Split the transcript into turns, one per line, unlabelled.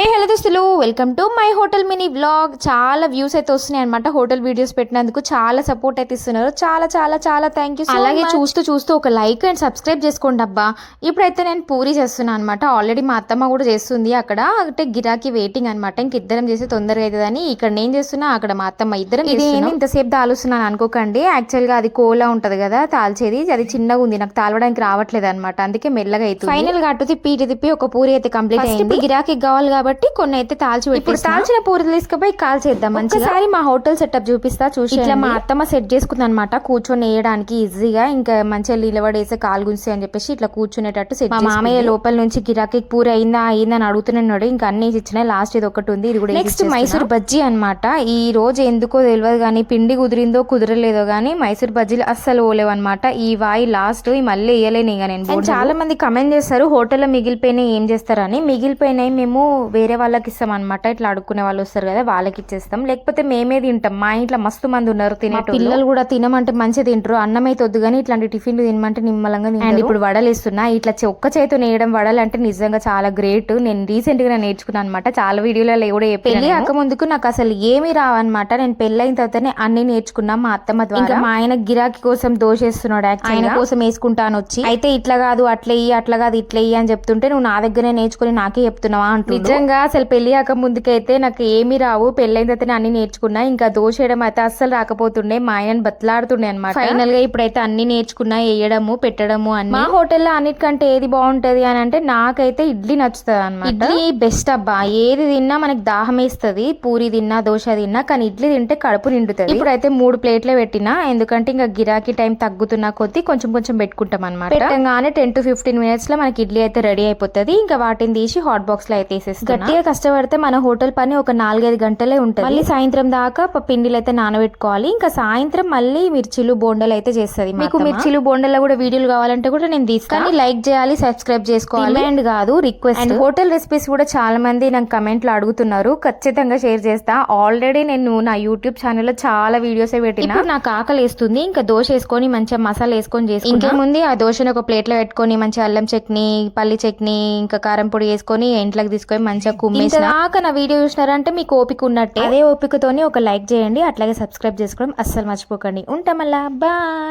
హే hello దోస్తులు. Welcome to my hotel mini blog చాలా views అయితే వస్తున్నాయి అనమాట హోటల్ వీడియోస్ పెట్టినందుకు చాలా సపోర్ట్ అయితే ఇస్తున్నారు. చాలా చాలా చాలా థ్యాంక్ యూ అలాగే చూస్తూ చూస్తూ ఒక లైక్ అండ్ సబ్స్క్రైబ్ చేసుకోండి అబ్బా. ఇప్పుడైతే నేను పూరి చేస్తున్నాను అనమాట ఆల్రెడీ మా అత్తమ్మ కూడా చేస్తుంది అక్కడ. అంటే గిరాకీ వెయిటింగ్ అనమాట ఇంక ఇద్దరం చేస్తే తొందరగా అవుతుందని ఇక్కడ నేను చేస్తున్నా అక్కడ మా అత్తమ్మ ఇద్దరం ఇది ఇంతసేపు తాలుస్తున్నాను అనుకోకండి. యాక్చువల్గా అది కోలా ఉంటది కదా తాల్చేది. అది చిన్నగా ఉంది. నాకు తాలవడానికి రావట్లేదు అనమాట అందుకే మెల్లగా అవుతుంది ఫైనల్గా అటు తిప్పి ఇటు తిప్పి ఒక పూరి అయితే కంప్లీట్ అయింది. గిరాకీ కావాలి కాబట్టి కొన్ని అయితే తాల్చి ఇప్పుడు తాల్చిన పూరి తీసుకుపోయి కాల్ చేద్దాం మంచిగా. మా హోటల్ సెటప్ చూపిస్తా చూసి ఇట్లా మా అత్తమ్మ సెట్ చేసుకుంది అనమాట కూర్చొని వేయడానికి ఈజీగా ఇంకా మంచిగా నిలబడేసి కాలు గుంసి అని చెప్పేసి ఇట్లా కూర్చునేటట్టు సెట్ మా మామయ్య లోపల నుంచి గిరాకీ పూరి అయిందా అయిందా అని అడుగుతున్నాడు ఇంకా అన్ని ఇచ్చినాయి. లాస్ట్ ఇది ఒకటి ఉంది ఇది కూడా నెక్స్ట్ మైసూర్ బజ్జీ అన్నమాట. ఈ రోజు ఎందుకో తెలియదు కానీ పిండి కుదిరిందో కుదరలేదో కానీ మైసూర్ బజ్జీలు అస్సలు ఓలేవు అనమాట ఈ వాయి లాస్ట్ ఈ మళ్ళీ వేయలేను ఇక నేను చాలా మంది కమెంట్ చేస్తారు హోటల్లో మిగిలిపోయినాయి ఏం చేస్తారని? మిగిలిపోయినాయి మేము వేరే వాళ్ళకి ఇస్తాం అనమాట ఇట్లా అడుక్కునే వాళ్ళు వస్తారు కదా వాళ్ళకి ఇచ్చేస్తాం. లేకపోతే మేమే తింటాం. మా ఇంట్లో మస్తు మంది ఉన్నారు తినే పిల్లలు కూడా తినమంటే మంచిగా తింటారు. అన్నం అయితే వద్దు కానీ ఇట్లాంటి టిఫిన్లు తినమంటే నిమ్మలంగా అండ్ ఇప్పుడు వడలు ఇస్తున్నా ఇట్లా ఒక్క చేతితో నేయడం వడలు అంటే నిజంగా చాలా గ్రేట్. నేను రీసెంట్గా నేర్చుకున్నాను అనమాట చాలా వీడియోలలో కూడా పెళ్ళి కాక ముందుకు నాకు అసలు ఏమీ రావన్నమాట. నేను పెళ్ళైన తర్వాతనే అన్ని నేర్చుకున్నా మా అత్తమ్మ ద్వారా. మా ఆయన గిరాకీ కోసం దోషేస్తున్నాడు ఆయన కోసం వేసుకుంటాను వచ్చి. అయితే ఇట్లా కాదు అట్లా ఇయ్యి అట్లా కాదు ఇట్లా ఇయ్యి అని చెప్తుంటే నువ్వు నా దగ్గరే నేర్చుకుని నాకే చెప్తున్నావా అంటూ నిజంగా అసలు పెళ్ళి కాక ముందుకైతే నాకు ఏమీ రావు. తర్వాతనే అన్ని నేర్చుకున్నా. ఇంకా దోషేయడం అయితే అస్సలు రాకపోతుండే. మా ఆయన బతలాడుతుండే అనమాట ఫైనల్గా ఇప్పుడైతే అన్ని నేర్చుకున్నా. వేయడము పెట్టడము అని మా హోటల్లో అన్నిటికంటే ఏది బాగుంటది అని అంటే నాకైతే ఇడ్లీ నచ్చుతుంది అనమాట ఇడ్లీ బెస్ట్ అబ్బా. ఏది తిన్నా మనకి దాహం వేస్తుంది. పూరి తిన్నా దోశ తిన్నా కానీ ఇడ్లీ తింటే కడుపు నిండుతుంది. ఇప్పుడైతే మూడు ప్లేట్లే పెట్టినా. ఎందుకంటే ఇంకా గిరాకీ టైం తగ్గుతున్న కొద్దీ కొంచెం కొంచెం పెట్టుకుంటాం అనమాట పెట్టగానే టెన్ టు ఫిఫ్టీన్ మినిట్స్లో మనకి ఇడ్లీ అయితే రెడీ అయిపోతుంది. ఇంకా వాటిని తీసి హాట్ బాక్స్లో అయితే వేసేస్తాం. గట్టిగా కష్టపడితే మన హోటల్ పని ఒక నాలుగైదు గంటలే ఉంటుంది. మళ్ళీ సాయంత్రం దాకా పిండిలు అయితే నానబెట్టుకోవాలి. ఇంకా సాయంత్రం మళ్ళీ మిర్చిలు బోండలు అయితే చేస్తుంది మీకు మిర్చిలు బోండల్లో కూడా వీడియోలు కావాలంటే కూడా నేను తీస్తాను లైక్ చేయాలి సబ్స్క్రైబ్ చేసుకోవాలి. అండ్ కాదు రిక్వెస్ట్. అండ్ హోటల్ రెసిపీస్ కూడా చాలా మంది నాకు కమెంట్లో అడుగుతున్నారు. ఖచ్చితంగా షేర్ చేస్తా. ఆల్రెడీ నేను నా యూట్యూబ్ ఛానల్లో చాలా వీడియోస్ పెట్టిన. నాకు ఆకలి వేస్తుంది. ఇంకా దోశ వేసుకొని మంచిగా మసాలా వేసుకొని చేసి ఇంకేముంది ఆ దోశను ఒక ప్లేట్లో పెట్టుకొని మంచిగా అల్లం చట్నీ పల్లి చట్నీ ఇంకా కారం పొడి వేసుకొని ఇంట్లోకి తీసుకొని మంచిగా కుమ్మేసి దాకా నా వీడియో చూసినారంటే మీకు ఓపిక ఉన్నట్టే. అదే ఓపికతోని ఒక లైక్ చేయండి అట్లాగే సబ్స్క్రైబ్ చేసుకోవడం అస్సలు మర్చిపోకండి. ఉంటాం మళ్ళా. బాయ్.